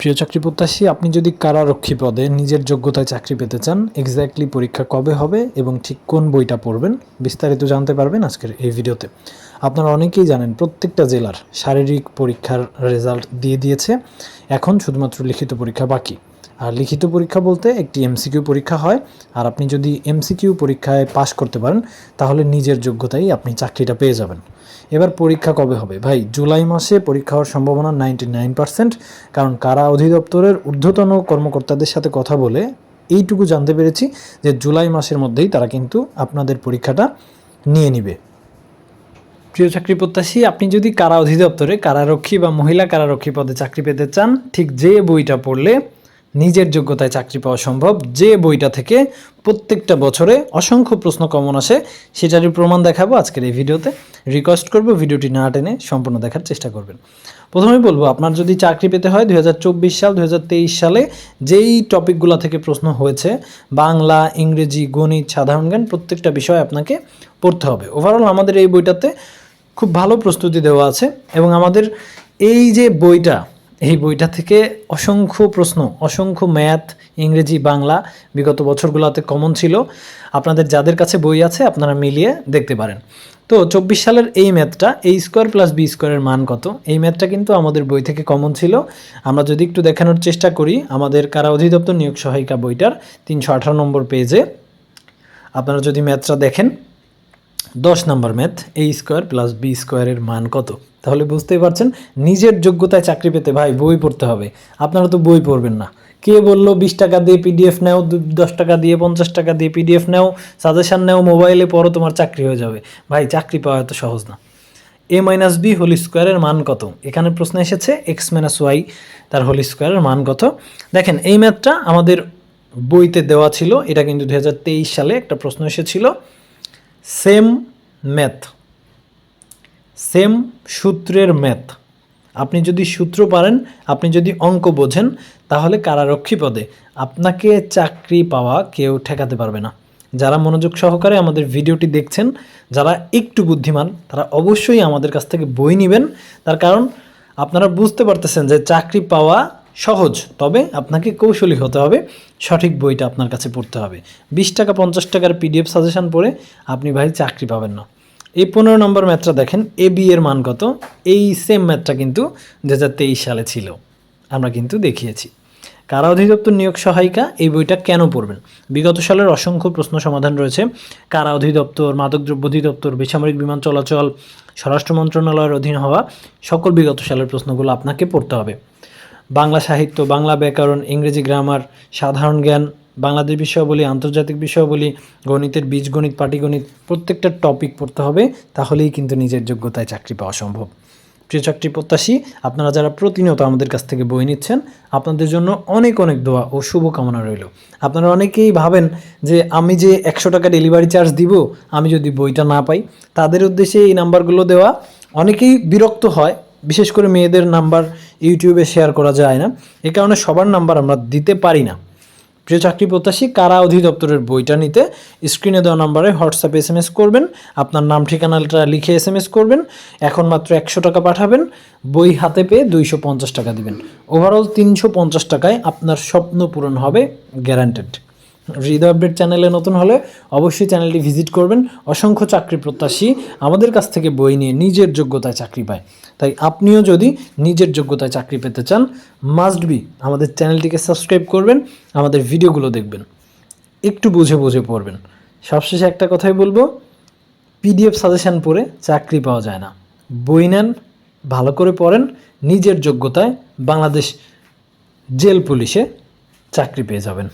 প্রিয় চাকরি প্রত্যাশী, আপনি যদি কারারক্ষী পদে নিজের যোগ্যতায় চাকরি পেতে চান এক্স্যাক্টলি পরীক্ষা কবে হবে এবং ঠিক কোন বইটা পড়বেন, বিস্তারিত জানতে পারবেন আজকের এই ভিডিওতে। আপনারা অনেকেই জানেন, প্রত্যেকটা জেলার শারীরিক পরীক্ষার রেজাল্ট দিয়ে দিয়েছে। এখন শুধুমাত্র লিখিত পরীক্ষা বাকি। আর লিখিত পরীক্ষা বলতে একটি এমসিকিউ পরীক্ষা হয়। আর আপনি যদি এমসিকিউ পরীক্ষায় পাশ করতে পারেন, তাহলে নিজের যোগ্যতায় আপনি চাকরিটা পেয়ে যাবেন। এবার পরীক্ষা কবে হবে? ভাই, জুলাই মাসে পরীক্ষা হওয়ার সম্ভাবনা নাইনটি নাইন পার্সেন্ট। কারণ কারা অধিদপ্তরের ঊর্ধ্বতন কর্মকর্তাদের সাথে কথা বলে, এইটুকু জানতে পেরেছি যে জুলাই মাসের মধ্যেই তারা কিন্তু আপনাদের পরীক্ষাটা নিয়ে নিবে। প্রিয় চাকরি প্রত্যাশী, আপনি যদি কারা অধিদপ্তরে কারারক্ষী বা মহিলা কারারক্ষী পদে চাকরি পেতে চান, ঠিক যে বইটা পড়লে নিজের যোগ্যতায় চাকরি পাওয়া সম্ভব, যে বইটা থেকে প্রত্যেকটা বছরে অসংখ্য প্রশ্ন কমন আসে, সেটারই প্রমাণ দেখাবো আজকের এই ভিডিওতে। রিকোয়েস্ট করব, ভিডিওটি না টেনে সম্পূর্ণ দেখার চেষ্টা করবেন। প্রথমেই বলব, আপনার যদি চাকরি পেতে হয় দুই হাজার চব্বিশ সাল, দুই হাজার তেইশ সালে, যেই টপিকগুলো থেকে প্রশ্ন হয়েছে, বাংলা, ইংরেজি, গণিত, সাধারণ জ্ঞান, প্রত্যেকটা বিষয় আপনাকে পড়তে হবে। ওভারঅল আমাদের এই বইটাতে খুব ভালো প্রস্তুতি দেওয়া আছে এবং আমাদের এই যে বইটা, এই বইটা থেকে অসংখ্য প্রশ্ন, অসংখ্য ম্যাথ, ইংরেজি, বাংলা বিগত বছরগুলোতে কমন ছিল। আপনাদের যাদের কাছে বই আছে, আপনারা মিলিয়ে দেখতে পারেন। তো চব্বিশ সালের এই ম্যাথটা, এই স্কোয়ার প্লাস বি স্কোয়ারের মান কত? এই ম্যাথটা কিন্তু আমাদের বই থেকে কমন ছিল। আমরা যদি একটু দেখানোর চেষ্টা করি, আমাদের কারা অধিদপ্তর নিয়োগ সহায়িকা বইটার, তিনশো আঠারো নম্বর পেজে আপনারা যদি ম্যাথটা দেখেন দশ নম্বর math A square plus B স্কোয়ারের মান কত? তাহলে বুঝতেই পারছেন, নিজের যোগ্যতায় চাকরি পেতে ভাই বই পড়তে হবে। আপনারা তো বই পড়বেন না। কে বলল বিশ টাকা দিয়ে পিডিএফ নেও দশ টাকা দিয়ে পঞ্চাশ টাকা দিয়ে পিডিএফ নেও সাজেশান নেও মোবাইলে পড়ো, তোমার চাকরি হয়ে যাবে। ভাই, চাকরি পাওয়া এত সহজ না। এ মাইনাস বি হোল স্কোয়ারের মান কত? এখানে প্রশ্ন এসেছে এক্স মাইনাস ওয়াই তার হোল স্কোয়ারের মান কত? দেখেন, এই ম্যাথটা আমাদের বইতে দেওয়া ছিল, এটা কিন্তু দুহাজার তেইশ সালে একটা প্রশ্ন এসেছিল। সেম ম্যাথ সেম সূত্রের ম্যাথ আপনি যদি সূত্র পারেন, আপনি যদি অঙ্ক বোঝেন, তাহলে কারারক্ষী পদে আপনাকে চাকরি পাওয়া কেউ ঠেকাতে পারবে না। যারা মনোযোগ সহকারে আমাদের ভিডিওটি দেখছেন, যারা একটু বুদ্ধিমান, তারা অবশ্যই আমাদের কাছ থেকে বই নেবেন। তার কারণ, আপনারা বুঝতে পারতেছেন যে চাকরি পাওয়া সহজ, তবে আপনাকে কৌশলী হতে হবে। সঠিক বইটা আপনার কাছে পড়তে হবে। বিশ টাকা, পঞ্চাশ টাকার পিডিএফ সাজেশন পড়ে আপনি ভাই চাকরি পাবেন না। এই পনেরো নম্বর ম্যাথটা দেখেন এ বি এর মান কত? এই সেম ম্যাথটা কিন্তু দু হাজার তেইশ সালে ছিল। আমরা কিন্তু দেখিয়েছি। কারা অধিদপ্তর নিয়োগ সহায়িকা? এই বইটা কেন পড়বেন? বিগত সালের অসংখ্য প্রশ্ন সমাধান রয়েছে। কারা অধিদপ্তর মাদকদ্রব্য অধিদপ্তর, বেসামরিক বিমান চলাচল, স্বরাষ্ট্র মন্ত্রণালয়ের অধীন হওয়া, সকল বিগত সালের প্রশ্নগুলো আপনাকে পড়তে হবে। বাংলা সাহিত্য, বাংলা ব্যাকরণ, ইংরেজি গ্রামার, সাধারণ জ্ঞান, বাংলাদেশ বিষয়াবলী, আন্তর্জাতিক বিষয়াবলী, গণিতের বীজগণিত পাটিগণিত প্রত্যেকটা টপিক পড়তে হবে, তাহলেই কিন্তু নিজের যোগ্যতায় চাকরি পাওয়া সম্ভব। প্রিয় চাকরি প্রত্যাশী, আপনারা যারা প্রতিনিয়ত আমাদের কাছ থেকে বই নিচ্ছেন, আপনাদের জন্য অনেক অনেক দোয়া ও শুভকামনা রইল। আপনারা অনেকেই ভাবেন যে আমি যে একশো টাকা ডেলিভারি চার্জ দিব, আমি যদি বইটা না পাই, তাদের উদ্দেশ্যে এই নাম্বারগুলো দেওয়া। অনেকেই বিরক্ত হয় বিশেষ করে মেয়েদের নাম্বার ইউটিউবে শেয়ার করা যায় না। এ কারণে সবার নাম্বার আমরা দিতে পারি না। প্রিয় চাকরি প্রত্যাশী, কারা অধিদপ্তরের বইটা নিতে স্ক্রিনে দেওয়া নাম্বারে হোয়াটসঅ্যাপে এস এম এস করবেন, আপনার নাম, ঠিকানাটা লিখে এস এম এস করবেন, এখন মাত্র একশো টাকা পাঠাবেন, বই হাতে পেয়ে দুইশো পঞ্চাশ টাকা দিবেন। ওভারঅল তিনশো পঞ্চাশ টাকায় আপনার স্বপ্ন পূরণ হবে গ্যারান্টেড হৃদয় আপডেট চ্যানেলে নতুন হলে অবশ্যই চ্যানেলটি ভিজিট করবেন। অসংখ্য চাকরি প্রত্যাশী আমাদের কাছ থেকে বই নিয়ে নিজের যোগ্যতায় চাকরি পায়। তাই আপনিও যদি নিজের যোগ্যতায় চাকরি পেতে চান মাস্ট বি আমাদের চ্যানেলটিকে সাবস্ক্রাইব করবেন, আমাদের ভিডিওগুলো দেখবেন। একটু বুঝে বুঝে পড়বেন। সবশেষে একটা কথাই বলব পিডিএফ সাজেশন পড়ে চাকরি পাওয়া যায় না। বই নেন, ভালো করে পড়েন, নিজের যোগ্যতায় বাংলাদেশ জেল পুলিশে চাকরি পেয়ে যাবেন।